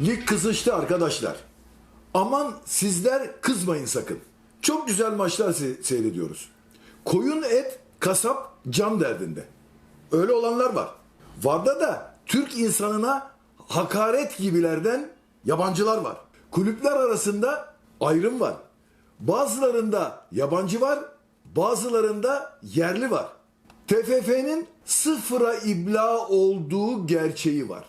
Lig kızıştı arkadaşlar. Aman sizler kızmayın sakın. Çok güzel maçlar se- seyrediyoruz. Koyun et, kasap can derdinde. Öyle olanlar var. Varda da Türk insanına hakaret gibilerden yabancılar var. Kulüpler arasında ayrım var. Bazılarında yabancı var, bazılarında yerli var. TFF'nin sıfıra ibla olduğu gerçeği var.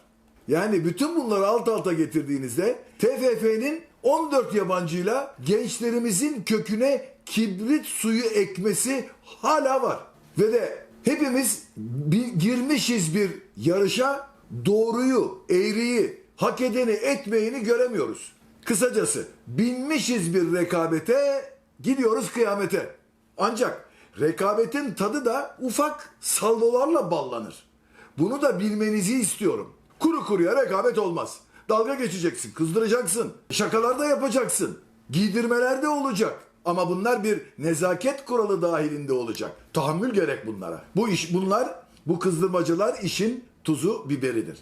Yani bütün bunları alt alta getirdiğinizde TFF'nin 14 yabancıyla gençlerimizin köküne kibrit suyu ekmesi hala var. Ve de hepimiz bir, girmişiz bir yarışa doğruyu, eğriyi, hak edeni, etmeyeni göremiyoruz. Kısacası binmişiz bir rekabete, gidiyoruz kıyamete. Ancak rekabetin tadı da ufak salvolarla ballanır. Bunu da bilmenizi istiyorum. Kuru kuruya rekabet olmaz. Dalga geçeceksin, kızdıracaksın, şakalar da yapacaksın. Giydirmeler de olacak. Ama bunlar bir nezaket kuralı dahilinde olacak. Tahammül gerek bunlara. Bu iş bunlar, bu kızdırmacılar işin tuzu biberidir.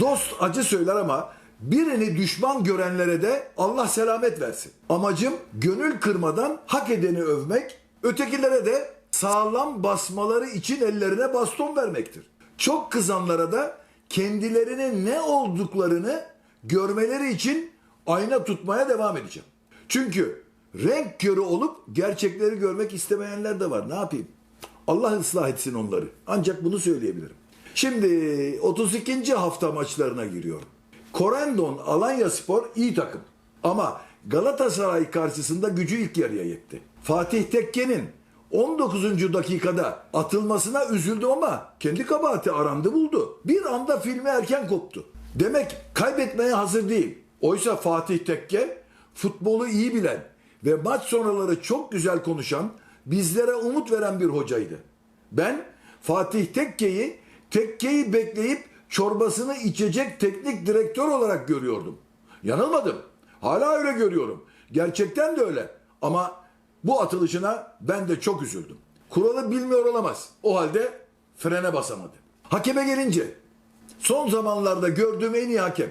Dost acı söyler ama birini düşman görenlere de Allah selamet versin. Amacım gönül kırmadan hak edeni övmek, ötekilere de sağlam basmaları için ellerine baston vermektir. Çok kızanlara da kendilerinin ne olduklarını görmeleri için ayna tutmaya devam edeceğim. Çünkü renk körü olup gerçekleri görmek istemeyenler de var. Ne yapayım? Allah ıslah etsin onları. Ancak bunu söyleyebilirim. Şimdi 32. hafta maçlarına giriyorum. Korendon Alanya Spor iyi takım. Ama Galatasaray karşısında gücü ilk yarıya yetti. Fatih Tekke'nin 19. dakikada atılmasına üzüldüm ama kendi kabahati arandı buldu. Bir anda filmi erken koptu. Demek kaybetmeye hazır değil. Oysa Fatih Tekke futbolu iyi bilen ve maç sonraları çok güzel konuşan, bizlere umut veren bir hocaydı. Ben Fatih Tekke'yi tekkeyi bekleyip çorbasını içecek teknik direktör olarak görüyordum. Yanılmadım. Hala öyle görüyorum. Gerçekten de öyle. Ama bu atılışına ben de çok üzüldüm. Kuralı bilmiyor olamaz. O halde frene basamadı. Hakeme gelince son zamanlarda gördüğüm en iyi hakem.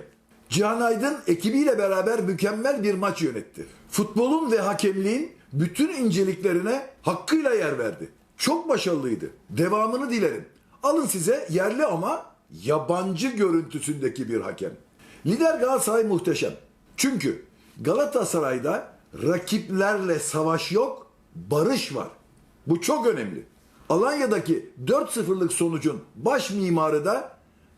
Cihan Aydın ekibiyle beraber mükemmel bir maç yönetti. Futbolun ve hakemliğin bütün inceliklerine hakkıyla yer verdi. Çok başarılıydı. Devamını dilerim. Alın size yerli ama yabancı görüntüsündeki bir hakem. Lider Galatasaray muhteşem. Çünkü Galatasaray'da rakiplerle savaş yok, barış var. Bu çok önemli. Alanya'daki 4-0'lık sonucun baş mimarı da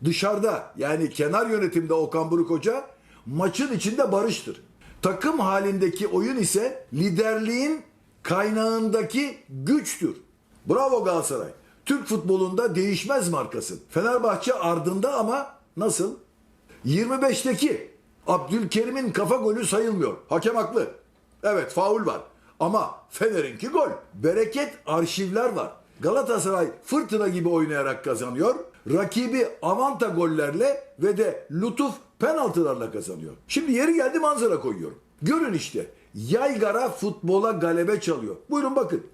dışarıda yani kenar yönetimde Okan Buruk Hoca maçın içinde barıştır. Takım halindeki oyun ise liderliğin kaynağındaki güçtür. Bravo Galatasaray. Türk futbolunda değişmez markasın. Fenerbahçe ardında ama nasıl? 25'teki Abdülkerim'in kafa golü sayılmıyor. Hakem haklı. Evet faul var. Ama Fener'inki gol. Bereket arşivler var. Galatasaray fırtına gibi oynayarak kazanıyor. Rakibi avanta gollerle ve de lütuf penaltılarla kazanıyor. Şimdi yeri geldi manzara koyuyorum. Görün işte. Yaygara futbola galebe çalıyor. Buyurun bakın.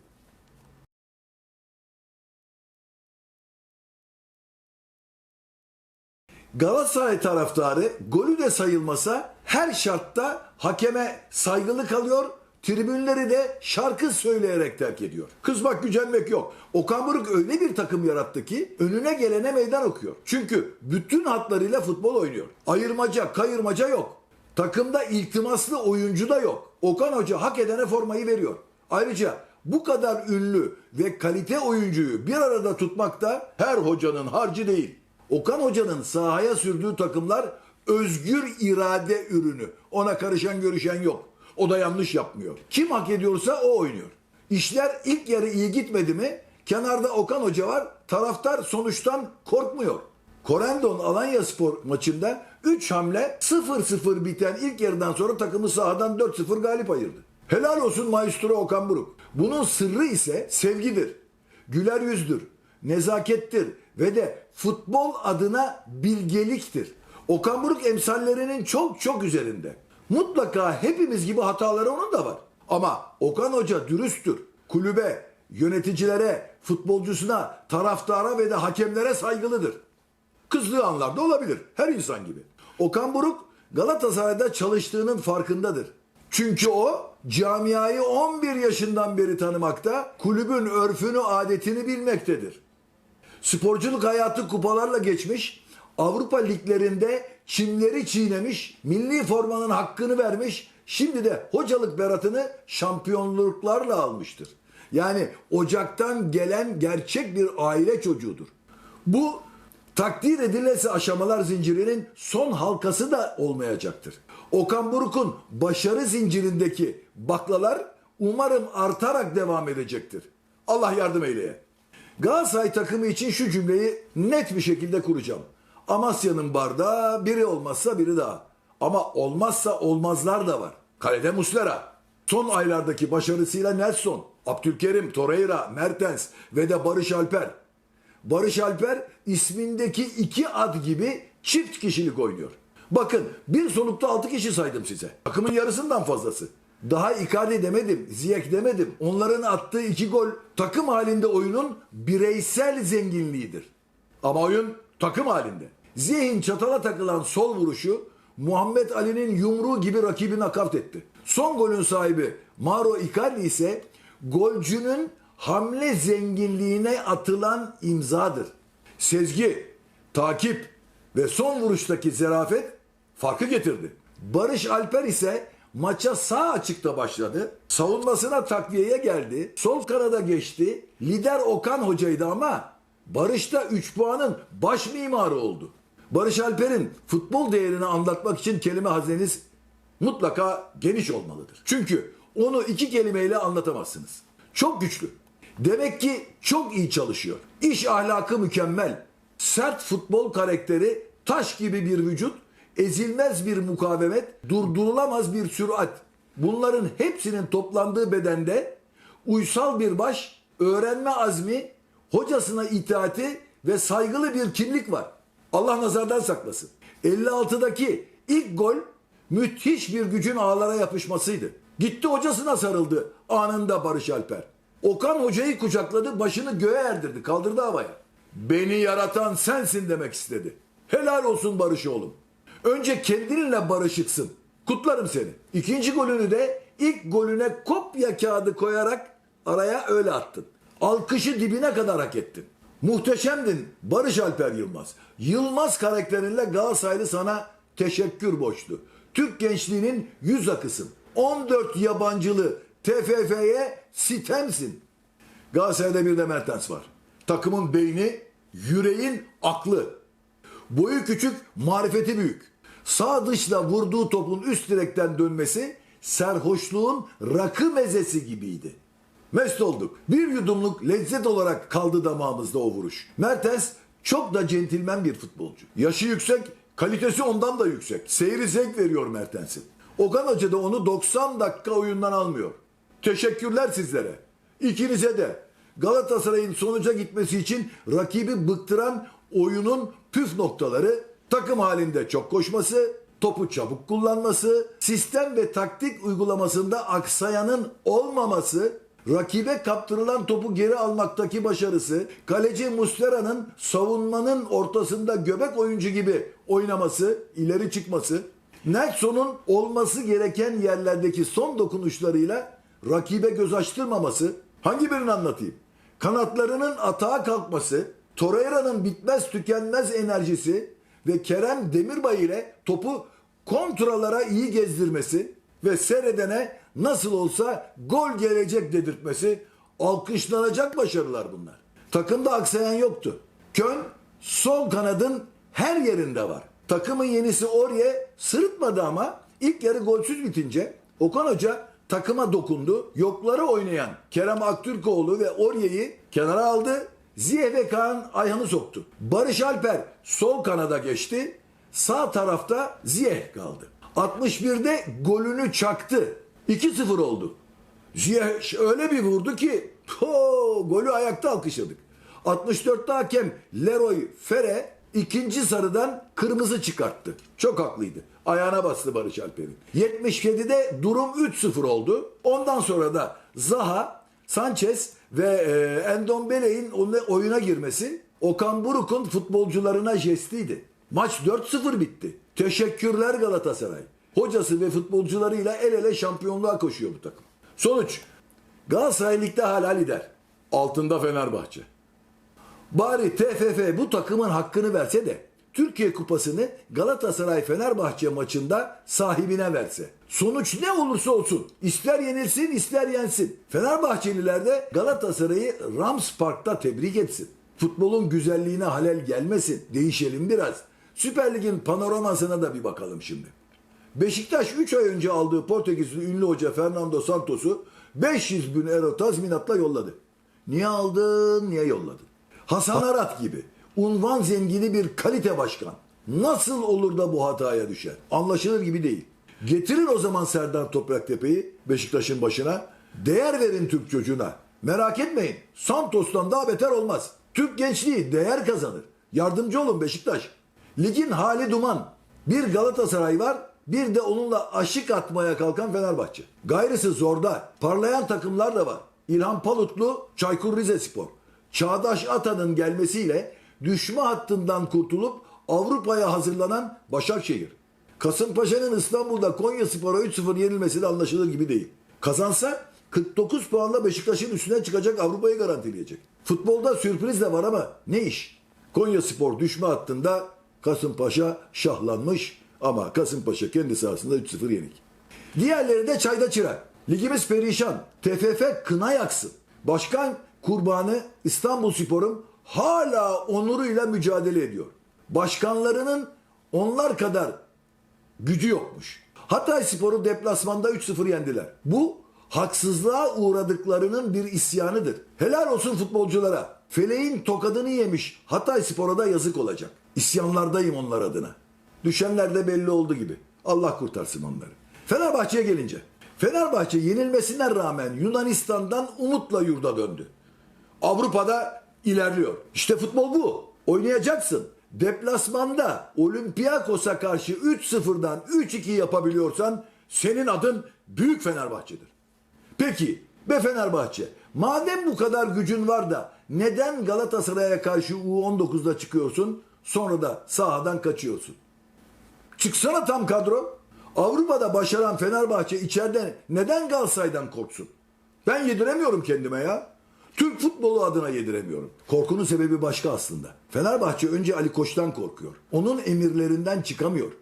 Galatasaray taraftarı golü de sayılmasa her şartta hakeme saygılı kalıyor. Tribünleri de şarkı söyleyerek terk ediyor. Kızmak gücenmek yok. Okan Buruk öyle bir takım yarattı ki önüne gelene meydan okuyor. Çünkü bütün hatlarıyla futbol oynuyor. Ayırmaca, kayırmaca yok. Takımda iltimaslı oyuncu da yok. Okan Hoca hak edene formayı veriyor. Ayrıca bu kadar ünlü ve kalite oyuncuyu bir arada tutmak da her hocanın harcı değil. Okan Hoca'nın sahaya sürdüğü takımlar özgür irade ürünü. Ona karışan görüşen yok. O da yanlış yapmıyor. Kim hak ediyorsa o oynuyor. İşler ilk yarı iyi gitmedi mi? Kenarda Okan Hoca var. Taraftar sonuçtan korkmuyor. Korendon Alanya Spor maçında 3 hamle 0-0 biten ilk yarıdan sonra takımı sahadan 4-0 galip ayırdı. Helal olsun maestro Okan Buruk. Bunun sırrı ise sevgidir. Güler yüzdür, nezakettir ve de futbol adına bilgeliktir. Okan Buruk emsallerinin çok çok üzerinde. Mutlaka hepimiz gibi hataları onun da var. Ama Okan Hoca dürüsttür. Kulübe, yöneticilere, futbolcusuna, taraftara ve de hakemlere saygılıdır. Kızdığı anlarda olabilir. Her insan gibi. Okan Buruk Galatasaray'da çalıştığının farkındadır. Çünkü o camiayı 11 yaşından beri tanımakta, kulübün örfünü, adetini bilmektedir. Sporculuk hayatı kupalarla geçmiş, Avrupa liglerinde çimleri çiğnemiş, milli formanın hakkını vermiş, şimdi de hocalık beratını şampiyonluklarla almıştır. Yani ocaktan gelen gerçek bir aile çocuğudur. Bu takdir edilesi aşamalar zincirinin son halkası da olmayacaktır. Okan Buruk'un başarı zincirindeki baklalar umarım artarak devam edecektir. Allah yardım eyleye. Galatasaray takımı için şu cümleyi net bir şekilde kuracağım. Amasya'nın bardağı biri olmazsa biri daha. Ama olmazsa olmazlar da var. Kalede Muslera. Son aylardaki başarısıyla Nelson, Abdülkerim, Torreira, Mertens ve de Barış Alper. Barış Alper ismindeki iki ad gibi çift kişilik oynuyor. Bakın bir solukta altı kişi saydım size. Takımın yarısından fazlası. Daha Icardi demedim, Ziyech demedim. Onların attığı iki gol takım halinde oyunun bireysel zenginliğidir. Ama oyun takım halinde. Ziyech'in çatala takılan sol vuruşu Muhammed Ali'nin yumruğu gibi rakibi nakavt etti. Son golün sahibi Mauro Icardi ise golcünün hamle zenginliğine atılan imzadır. Sezgi, takip ve son vuruştaki zerafet farkı getirdi. Barış Alper ise maça sağ açıkta başladı. Savunmasına takviyeye geldi. Sol kanada geçti. Lider Okan hocaydı ama Barış da 3 puanın baş mimarı oldu. Barış Alper'in futbol değerini anlatmak için kelime hazneniz mutlaka geniş olmalıdır. Çünkü onu iki kelimeyle anlatamazsınız. Çok güçlü. Demek ki çok iyi çalışıyor. İş ahlakı mükemmel. Sert futbol karakteri, taş gibi bir vücut, ezilmez bir mukavemet, durdurulamaz bir sürat. Bunların hepsinin toplandığı bedende uysal bir baş, öğrenme azmi, hocasına itaati ve saygılı bir kimlik var. Allah nazardan saklasın. 56'daki ilk gol müthiş bir gücün ağlara yapışmasıydı. Gitti hocasına sarıldı anında Barış Alper. Okan hocayı kucakladı, başını göğe erdirdi, kaldırdı havaya. Beni yaratan sensin demek istedi. Helal olsun Barış oğlum. Önce kendinle barışıksın. Kutlarım seni. İkinci golünü de ilk golüne kopya kağıdı koyarak araya öyle attın. Alkışı dibine kadar hak ettin. Muhteşemdin Barış Alper Yılmaz. Yılmaz karakterinle Galatasaraylı sana teşekkür borçlu. Türk gençliğinin yüz akısın. 14 yabancılı TFF'ye sitemsin. Galatasaray'da bir de Mertens var. Takımın beyni, yüreğin aklı. Boyu küçük, marifeti büyük. Sağ dışla vurduğu topun üst direkten dönmesi serhoşluğun rakı mezesi gibiydi. Mest olduk. Bir yudumluk lezzet olarak kaldı damağımızda o vuruş. Mertens çok da centilmen bir futbolcu. Yaşı yüksek, kalitesi ondan da yüksek. Seyri zevk veriyor Mertens'in. Okan Hoca da onu 90 dakika oyundan almıyor. Teşekkürler sizlere. İkinize de Galatasaray'ın sonuca gitmesi için rakibi bıktıran oyunun püf noktaları takım halinde çok koşması, topu çabuk kullanması, sistem ve taktik uygulamasında aksayanın olmaması, rakibe kaptırılan topu geri almaktaki başarısı, kaleci Muslera'nın savunmanın ortasında göbek oyuncu gibi oynaması, ileri çıkması, Nelson'un olması gereken yerlerdeki son dokunuşlarıyla rakibe göz açtırmaması, hangi birini anlatayım? Kanatlarının atağa kalkması, Torreira'nın bitmez tükenmez enerjisi ve Kerem Demirbay ile topu kontralara iyi gezdirmesi ve seyredene nasıl olsa gol gelecek dedirtmesi alkışlanacak başarılar bunlar. Takımda aksayan yoktu. Kön sol kanadın her yerinde var. Takımın yenisi Orye sırıtmadı ama ilk yarı golsüz bitince Okan Hoca takıma dokundu. Yokları oynayan Kerem Aktürkoğlu ve Orye'yi kenara aldı. Ziyeh ve Kaan Ayhan'ı soktu. Barış Alper sol kanada geçti. Sağ tarafta Ziyeh kaldı. 61'de golünü çaktı. 2-0 oldu. Ziyech öyle bir vurdu ki ho, golü ayakta alkışladık. 64'te hakem Leroy Fere ikinci sarıdan kırmızı çıkarttı. Çok haklıydı. Ayağına bastı Barış Alper'in. 77'de durum 3-0 oldu. Ondan sonra da Zaha, Sanchez ve e, Endombele'in oyuna girmesi Okan Buruk'un futbolcularına jestiydi. Maç 4-0 bitti. Teşekkürler Galatasaray. Hocası ve futbolcularıyla el ele şampiyonluğa koşuyor bu takım. Sonuç. Galatasaray Lig'de hala lider. Altında Fenerbahçe. Bari TFF bu takımın hakkını verse de Türkiye Kupası'nı Galatasaray Fenerbahçe maçında sahibine verse. Sonuç ne olursa olsun ister yenilsin ister yensin. Fenerbahçeliler de Galatasaray'ı Rams Park'ta tebrik etsin. Futbolun güzelliğine halel gelmesin. Değişelim biraz. Süper Lig'in panoramasına da bir bakalım şimdi. Beşiktaş 3 ay önce aldığı Portekizli ünlü hoca Fernando Santos'u 500 bin euro tazminatla yolladı. Niye aldın, niye yolladın? Hasan Arat gibi unvan zengini bir kalite başkan nasıl olur da bu hataya düşer? Anlaşılır gibi değil. Getirin o zaman Serdar Topraktepe'yi Beşiktaş'ın başına. Değer verin Türk çocuğuna. Merak etmeyin. Santos'tan daha beter olmaz. Türk gençliği değer kazanır. Yardımcı olun Beşiktaş. Ligin hali duman. Bir Galatasaray var, bir de onunla aşık atmaya kalkan Fenerbahçe. Gayrısı zorda. Parlayan takımlar da var. İlhan Palutlu, Çaykur Rizespor. Çağdaş Atan'ın gelmesiyle düşme hattından kurtulup Avrupa'ya hazırlanan Başakşehir. Kasımpaşa'nın İstanbul'da Konya Spor'a 3-0 yenilmesi de anlaşılır gibi değil. Kazansa 49 puanla Beşiktaş'ın üstüne çıkacak Avrupa'yı garantileyecek. Futbolda sürpriz de var ama ne iş? Konya Spor düşme hattında Kasımpaşa şahlanmış ama Kasımpaşa kendi sahasında 3-0 yenik. Diğerleri de çayda çırak. Ligimiz perişan. TFF kına yaksın. Başkan kurbanı İstanbul Spor'un hala onuruyla mücadele ediyor. Başkanlarının onlar kadar gücü yokmuş. Hatay Spor'u deplasmanda 3-0 yendiler. Bu haksızlığa uğradıklarının bir isyanıdır. Helal olsun futbolculara. Feleğin tokadını yemiş Hatay Spor'a da yazık olacak. İsyanlardayım onlar adına. Düşenler de belli oldu gibi. Allah kurtarsın onları. Fenerbahçe'ye gelince. Fenerbahçe yenilmesine rağmen Yunanistan'dan umutla yurda döndü. Avrupa'da ilerliyor. İşte futbol bu. Oynayacaksın. Deplasmanda Olympiakos'a karşı 3-0'dan 3-2 yapabiliyorsan senin adın Büyük Fenerbahçe'dir. Peki be Fenerbahçe madem bu kadar gücün var da neden Galatasaray'a karşı U19'da çıkıyorsun sonra da sahadan kaçıyorsun? Çıksana tam kadro. Avrupa'da başaran Fenerbahçe içeriden neden Galatasaray'dan korksun? Ben yediremiyorum kendime ya. Türk futbolu adına yediremiyorum. Korkunun sebebi başka aslında. Fenerbahçe önce Ali Koç'tan korkuyor. Onun emirlerinden çıkamıyor.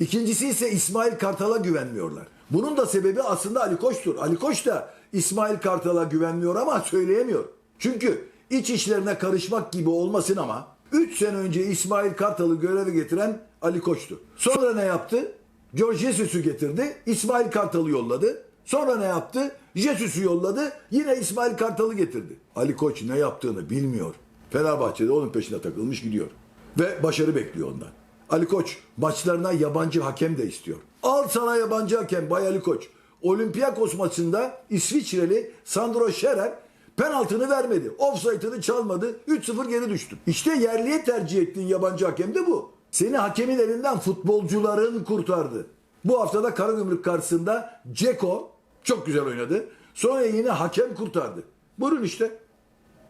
İkincisi ise İsmail Kartal'a güvenmiyorlar. Bunun da sebebi aslında Ali Koç'tur. Ali Koç da İsmail Kartal'a güvenmiyor ama söyleyemiyor. Çünkü iç işlerine karışmak gibi olmasın ama 3 sene önce İsmail Kartal'ı göreve getiren Ali Koç'tu. Sonra ne yaptı? George Jesus'u getirdi. İsmail Kartal'ı yolladı. Sonra ne yaptı? Jesus'u yolladı. Yine İsmail Kartal'ı getirdi. Ali Koç ne yaptığını bilmiyor. Fenerbahçe'de onun peşine takılmış gidiyor. Ve başarı bekliyor ondan. Ali Koç maçlarına yabancı hakem de istiyor. Al sana yabancı hakem Bay Ali Koç. Olympiakos maçında İsviçreli Sandro Scherer penaltını vermedi. Offside'ını çalmadı. 3-0 geri düştün. İşte yerliye tercih ettiğin yabancı hakem de bu. Seni hakemin elinden futbolcuların kurtardı. Bu haftada Karagümrük karşısında Ceko çok güzel oynadı. Sonra yine hakem kurtardı. Buyurun işte.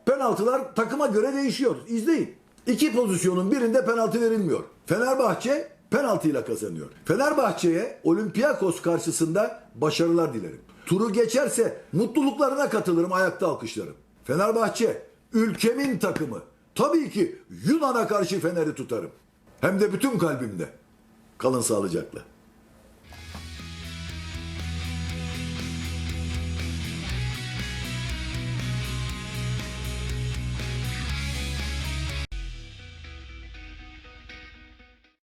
Penaltılar takıma göre değişiyor. İzleyin. İki pozisyonun birinde penaltı verilmiyor. Fenerbahçe penaltıyla kazanıyor. Fenerbahçe'ye Olympiakos karşısında başarılar dilerim. Turu geçerse mutluluklarına katılırım, ayakta alkışlarım. Fenerbahçe ülkemin takımı. Tabii ki Yunan'a karşı Fener'i tutarım. Hem de bütün kalbimde. Kalın sağlıcakla.